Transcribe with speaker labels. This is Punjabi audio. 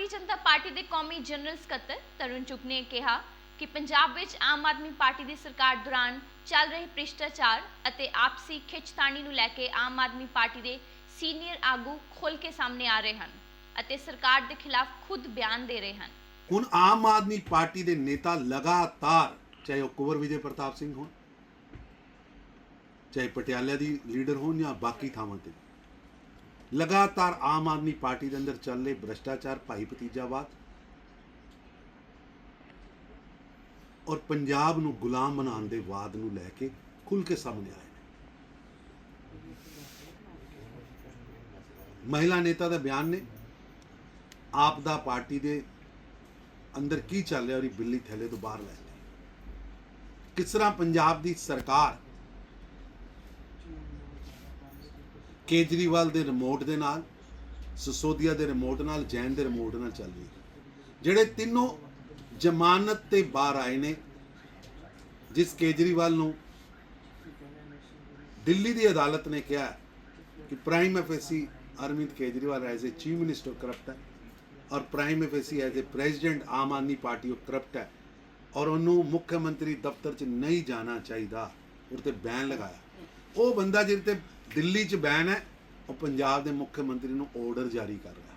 Speaker 1: ਭਾਰਤੀ ਜਨਤਾ ਪਾਰਟੀ ਦੇ ਕੌਮੀ ਜਨਰਲ ਸਕੱਤਰ ਤਰੁਣ ਚੁੱਗ ਨੇ ਕਿਹਾ ਕਿ ਪੰਜਾਬ ਵਿੱਚ ਆਮ ਆਦਮੀ ਪਾਰਟੀ ਦੀ ਸਰਕਾਰ ਦੌਰਾਨ ਚੱਲ ਰਹੇ ਭ੍ਰਿਸ਼ਟਾਚਾਰ ਅਤੇ ਆਪਸੀ ਖਿੱਚਤਾਣੀ ਨੂੰ ਲੈ ਕੇ ਆਮ ਆਦਮੀ ਪਾਰਟੀ ਦੇ ਸੀਨੀਅਰ ਆਗੂ ਖੁੱਲ੍ਹ ਕੇ ਸਾਹਮਣੇ ਆ ਰਹੇ ਹਨ ਅਤੇ ਸਰਕਾਰ ਦੇ ਖਿਲਾਫ ਖੁਦ ਬਿਆਨ ਦੇ ਰਹੇ ਹਨ।
Speaker 2: ਹੁਣ ਆਮ ਆਦਮੀ ਪਾਰਟੀ ਦੇ ਨੇਤਾ ਲਗਾਤਾਰ, ਚਾਹੇ ਉਹ ਕੁੰਵਰ ਵਿਜੇ ਪ੍ਰਤਾਪ ਸਿੰਘ ਹੋਣ, ਚਾਹੇ ਪਟਿਆਲਾ ਦੀ ਲੀਡਰ ਹੋਣ ਜਾਂ ਬਾਕੀ ਥਾਵਾਂ ਤੇ। ਲਗਾਤਾਰ ਆਮ ਆਦਮੀ ਪਾਰਟੀ ਦੇ ਅੰਦਰ ਚੱਲ ਰਹੇ ਭ੍ਰਸ਼ਟਾਚਾਰ, ਭਾਈ ਭਤੀਜਾਵਾਦ ਔਰ ਪੰਜਾਬ ਨੂੰ ਗੁਲਾਮ ਬਣਾਉਣ ਦੇ ਵਾਦ ਨੂੰ ਲੈ ਕੇ ਖੁੱਲ ਕੇ ਸਾਹਮਣੇ ਆਏ ਨੇ। ਮਹਿਲਾ ਨੇਤਾ ਦਾ ਬਿਆਨ ਨੇ। ਆਪ ਦਾ ਪਾਰਟੀ ਦੇ ਅੰਦਰ ਕੀ ਚੱਲ ਰਿਹਾ ਔਰ ਇਹ ਬਿੱਲੀ ਥੈਲੇ ਤੋਂ ਬਾਹਰ ਲੈ ਕਿਸ ਤਰ੍ਹਾਂ ਪੰਜਾਬ ਦੀ ਸਰਕਾਰ ਕੇਜਰੀਵਾਲ ਦੇ ਰਿਮੋਟ ਦੇ ਨਾਲ, ਸਸੋਦੀਆ ਦੇ ਰਿਮੋਟ ਨਾਲ, ਜੈਨ ਦੇ ਰਿਮੋਟ ਨਾਲ ਚੱਲ ਰਹੀ ਜਿਹੜੇ ਤਿੰਨੋਂ ਜ਼ਮਾਨਤ ਤੇ ਬਾਹਰ ਆਏ ਨੇ, ਜਿਸ ਕੇਜਰੀਵਾਲ ਨੂੰ ਦਿੱਲੀ ਦੀ ਅਦਾਲਤ ਨੇ ਕਿਹਾ ਕਿ prima facie Arvind Kejriwal as a chief minister corrupt ਹੈ ਔਰ prima facie as a president Aam Aadmi Party ਉਹ ਕਰਪਟ ਹੈ ਔਰ ਉਹਨੂੰ ਮੁੱਖ ਮੰਤਰੀ ਦਫ਼ਤਰ 'ਚ ਨਹੀਂ ਜਾਣਾ ਚਾਹੀਦਾ, ਉਹਦੇ ਤੇ ਬੈਨ ਲਗਾਇਆ। ਉਹ ਬੰਦਾ ਜਿਹਦੇ ਤੇ ਦਿੱਲੀ 'ਚ ਬੈਨ ਹੈ ਉਹ ਪੰਜਾਬ ਦੇ ਮੁੱਖ ਮੰਤਰੀ ਨੂੰ ਆਰਡਰ ਜਾਰੀ ਕਰ ਰਿਹਾ।